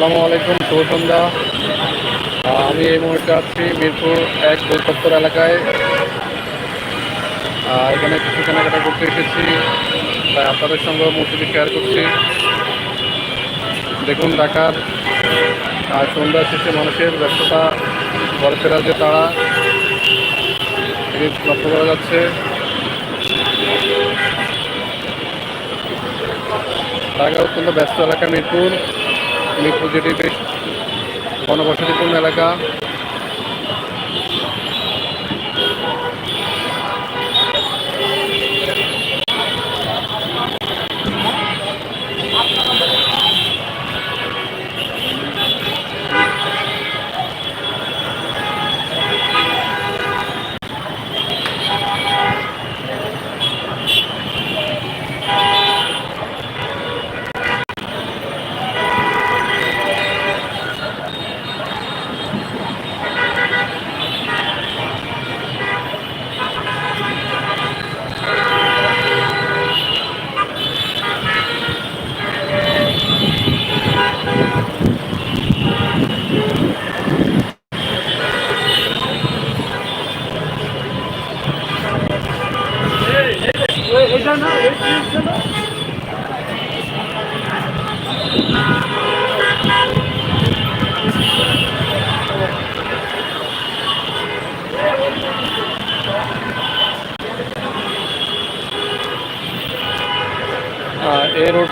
আসসালামু আলাইকুম শুভ সন্ধ্যা। আহ, আমি এই মুহূর্তে আছি মিরপুর এক গোলচত্বর এলাকায়। এখানে কিছু কেনাকাটা করতে এসেছি তাই আপনাদের সঙ্গে মূর্তিটি শেয়ার করছি। দেখুন ঢাকার আর সন্ধ্যা শেষে মানুষের ব্যস্ততা ঘরে ফেরার যে তারা লক্ষ্য করা যাচ্ছে। ঢাকা অত্যন্ত ব্যস্ত এলাকা মিরপুর। মিরপুর বেশ ঘনবসতিপূর্ণ এলাকা।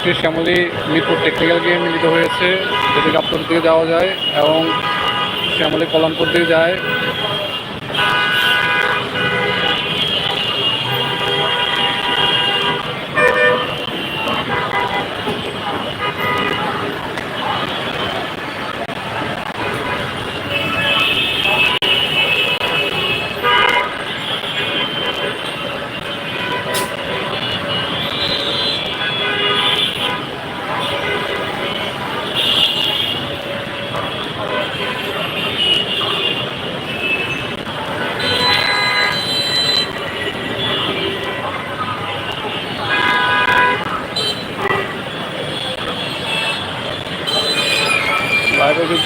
শ্যামলি শ্যামলী মিরপুর টেকনিক্যাল গিয়ে মিলিত হয়েছে। যেটি গাবতর দিকে যাওয়া যায় এবং শ্যামলি কলামপুর দিয়ে যায়।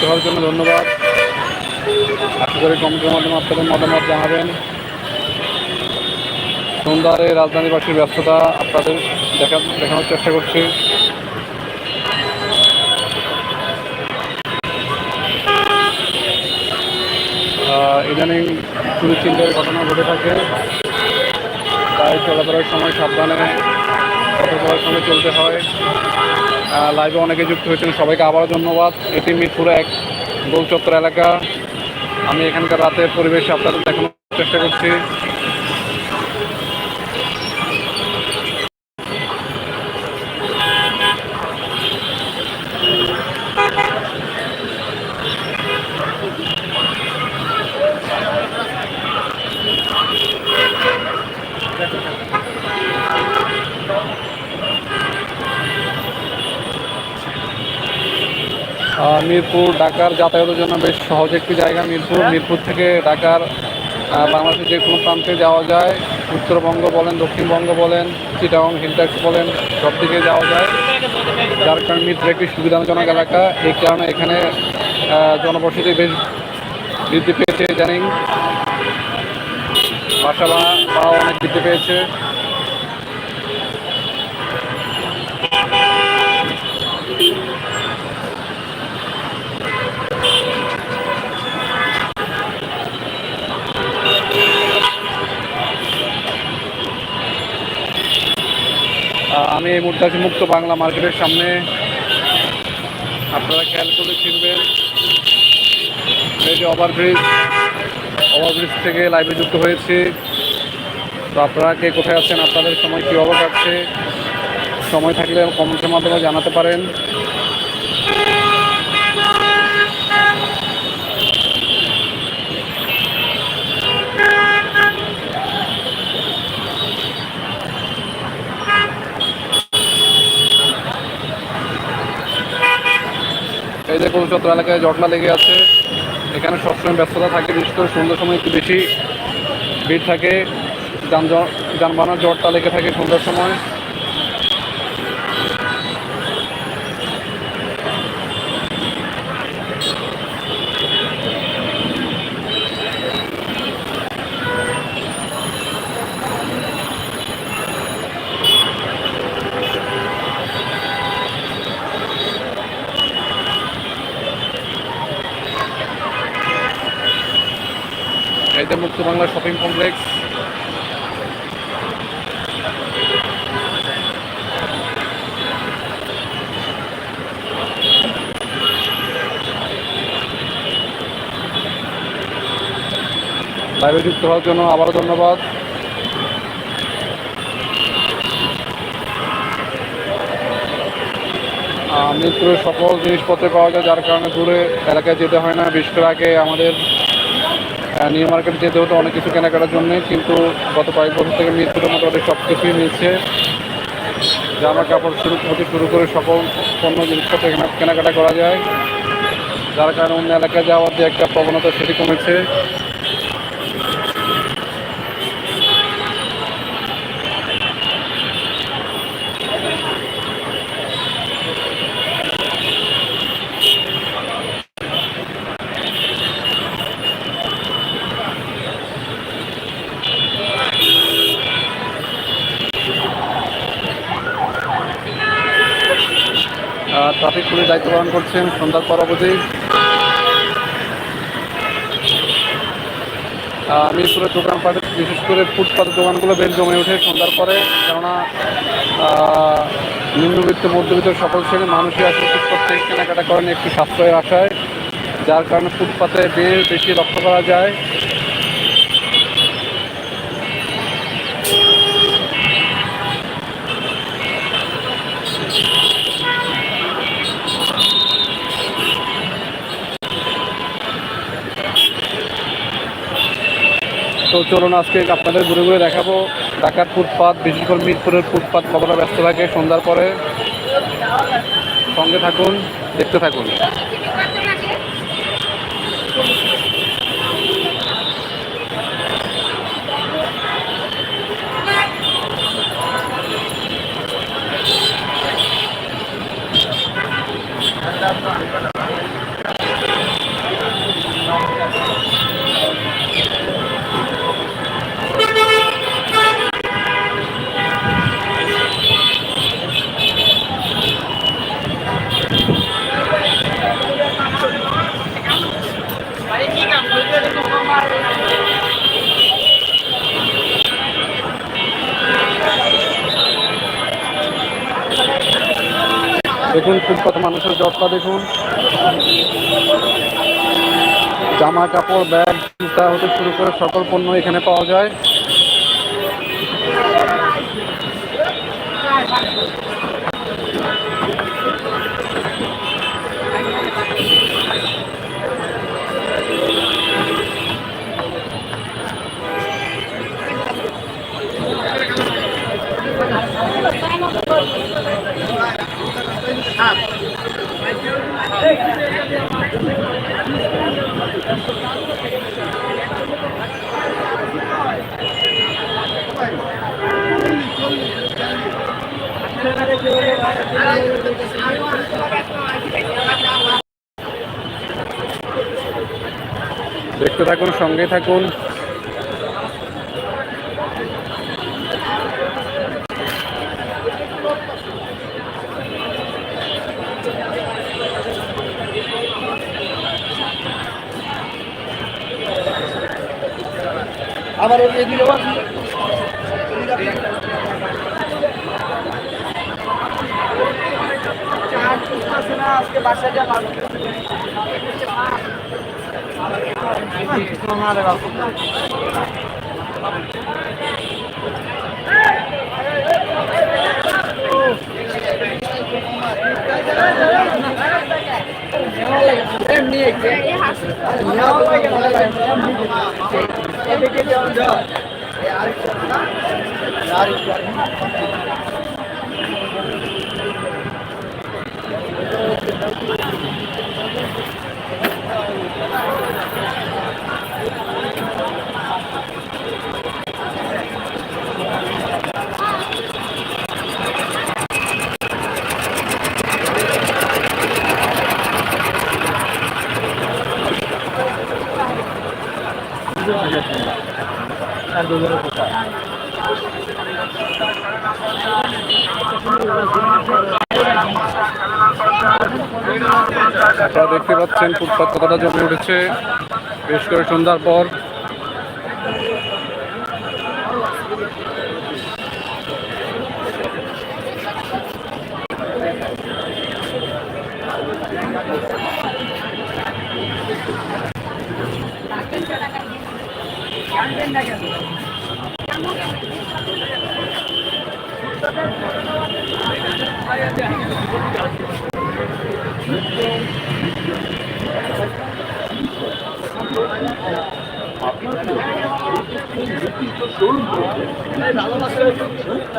হওয়ার জন্য ধন্যবাদ। আশা করি কমেন্টের মাধ্যমে আপনাদের মতামত জানাবেন। সন্ধ্যার এই রাজধানীবাসীর ব্যস্ততা আপনাদের দেখা দেখানোর চেষ্টা করছি। ইদানিং চুরি চিন্তার ঘটনা ঘটে থাকে। তাই চলাফেরার সময় সাবধানে সময় চলতে হয়। লাইভে অনেকে যুক্ত হয়েছেন। সবাইকে আবারও ধন্যবাদ। এটি মিরপুর এক গোলচত্বর এলাকা। আমি এখানকার রাতের পরিবেশ আপনাদের দেখানোর চেষ্টা করছি। মিরপুর, ঢাকার যাতায়াতের জন্য বেশ সহজ একটি জায়গা। মিরপুর মিরপুর থেকে ঢাকার বাংলাদেশের যে কোনো প্রান্তে যাওয়া যায়। উত্তরবঙ্গ বলেন, দক্ষিণবঙ্গ বলেন চিটাং হিলট্যাক্স বলেন, সব দিকে যাওয়া যায়। যার কারণে মিরপুর একটি সুবিধাজনক এলাকা। এই কারণে এখানে জনবসতি বেশ বৃদ্ধি পেয়েছে জানিং বাসা ভাড়া অনেক বৃদ্ধি পেয়েছে। আমি এই মুহূর্তে আছি মুক্ত বাংলা মার্কেটের সামনে। আপনারা খেয়াল করে চিনবেন, এই যে ওভারব্রিজ ওভারব্রিজ থেকে লাইভে যুক্ত হয়েছি। তো আপনারা কে কোথায় আছেন, আপনাদের সময় কীভাবে কাটছে, সময় থাকলে কমেন্টের মাধ্যমে জানাতে পারেন। যে কোনো চত্র এলাকায় জটলা লেগে আছে। এখানে সবসময় ব্যস্ততা থাকে, বিশেষ করে সন্ধ্যার সময় একটু বেশি ভিড় থাকে। যানবাহনের জটটা লেগে থাকে সন্ধ্যার সময় এটা মুক্ত বাংলা শপিং কমপ্লেক্স। লাইভে যুক্ত হওয়ার জন্য আবারও ধন্যবাদ। মিরপুরের সকল জিনিসপত্র পাওয়া যায়, যার কারণে দূরে এলাকায় যেতে হয় না। বিশেষ করে আগে আমাদের নিউ মার্কেট যেতে হতো, অনেক কিছু কেনাকাটার জন্যে, কিন্তু গত কয়েক বছর থেকে মিরপুরের অনেক সব কিছুই মিলছে জামা কাপড় শুরু থেকে শুরু করে সকল পণ্য জিনিসপত্র কেনাকাটা করা যায়। যার কারণে অন্য এলাকায় যাওয়ার যে একটা প্রবণতা সেটি কমেছে। করছেন সন্ধ্যার পর অবধি আহ, মিরপুরের দোকানপাটে বিশেষ করে ফুটপাতের দোকানগুলো বেশ জমে ওঠে সন্ধ্যার পরে। কেননা নিম্নবিত্ত মধ্যবিত্ত সকল শ্রেণির মানুষই আসে ফুটপাত থেকে কেনাকাটা করেন একটি সাশ্রয়ের আশায় যার কারণে ফুটপাতে বেশ বেশি লক্ষ্য করা যায়। চলুন আজকে আপনাদের ঘুরে ঘুরে দেখাবো। ঢাকার ফুটপাত, বিশেষ করে মিরপুরের ফুটপাত, কতটা ব্যস্ত থাকে, সন্ধ্যার পরে। সঙ্গে থাকুন, দেখতে থাকুন। ফুটপাত যত্ন দেখুন। জামা কাপড়, ব্যাগ, জুতা হতে শুরু করে সকল পণ্য এখানে পাওয়া যায়। থাকুন সঙ্গে থাকুন। আবার এদিকে আজকে বাসায় যা আর আপনারা দেখতে পাচ্ছেন ফুটপাত কতটা জমে উঠেছে। বেশ করে সন্ধ্যার পর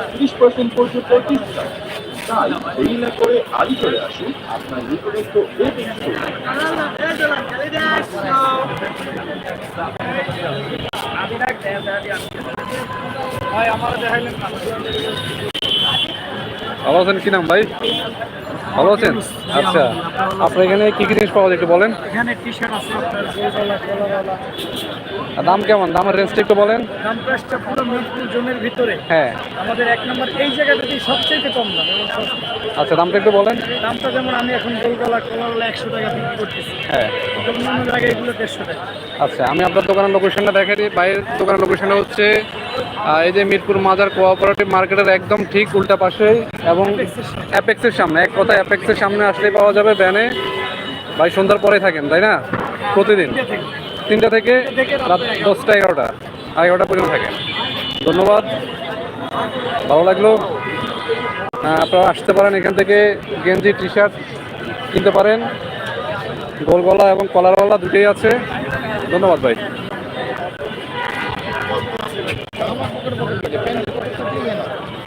ত্রিশ পার্সেন্ট পর্যন্ত ডিসকাউন্ট তাই দেরি না করে আজই চলে আসুন। আপনার নিকটস্থ ভালো আছেন? কি নাম ভাই? ভালো আছেন? আচ্ছা। আপনার এখানে কি কি জিনিস পাওয়া যায় একটু বলেন। এখানে টি শার্ট আছে আপনার দাম কেমন? দামের রেঞ্জটা একটু বলেন। দাম প্রাইসটা পুরো মিরপুর জোনের ভিতরে। হ্যাঁ। আমাদের এক নম্বর এই জায়গাটাতেই সবচেয়ে কম দাম? এবং আচ্ছা দামটা একটু বলেন। দামটা যেমন আমি এখন গোলগলা কলারওয়ালা একশো টাকা বিক্রি করতেছি। হ্যাঁ। অন্যান্য জায়গায় এগুলো দেড়শো টাকা। আচ্ছা আমি আপনার দোকানের লোকেশনটা দেখে দিই। বাইরের দোকানের লোকেশনটা হচ্ছে এই যে মিরপুর মাজার কোঅপারেটিভ মার্কেটের একদম ঠিক উল্টা পাশেই এবং অ্যাপেক্সের সামনে। এক কথা অ্যাপেক্সের সামনে আসলেই পাওয়া যাবে ভ্যানে ভাই সন্ধ্যার পরে থাকেন তাই না? প্রতিদিন। তিনটা থেকে রাত দশটা, এগারোটা আর এগারোটা পর্যন্ত থাকে। ধন্যবাদ। ভালো লাগল। আপনারা আসতে পারেন এখান থেকে, গেঞ্জি টি শার্ট কিনতে পারেন। গোলগলা এবং কলারওয়ালা দুটোই আছে। ধন্যবাদ ভাই।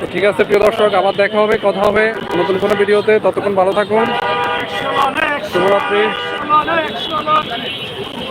তো ঠিক আছে, প্রিয় দর্শক, আবার দেখা হবে, কথা হবে নতুন কোনো ভিডিওতে। ততক্ষণ ভালো থাকুন। শুভরাত্রি।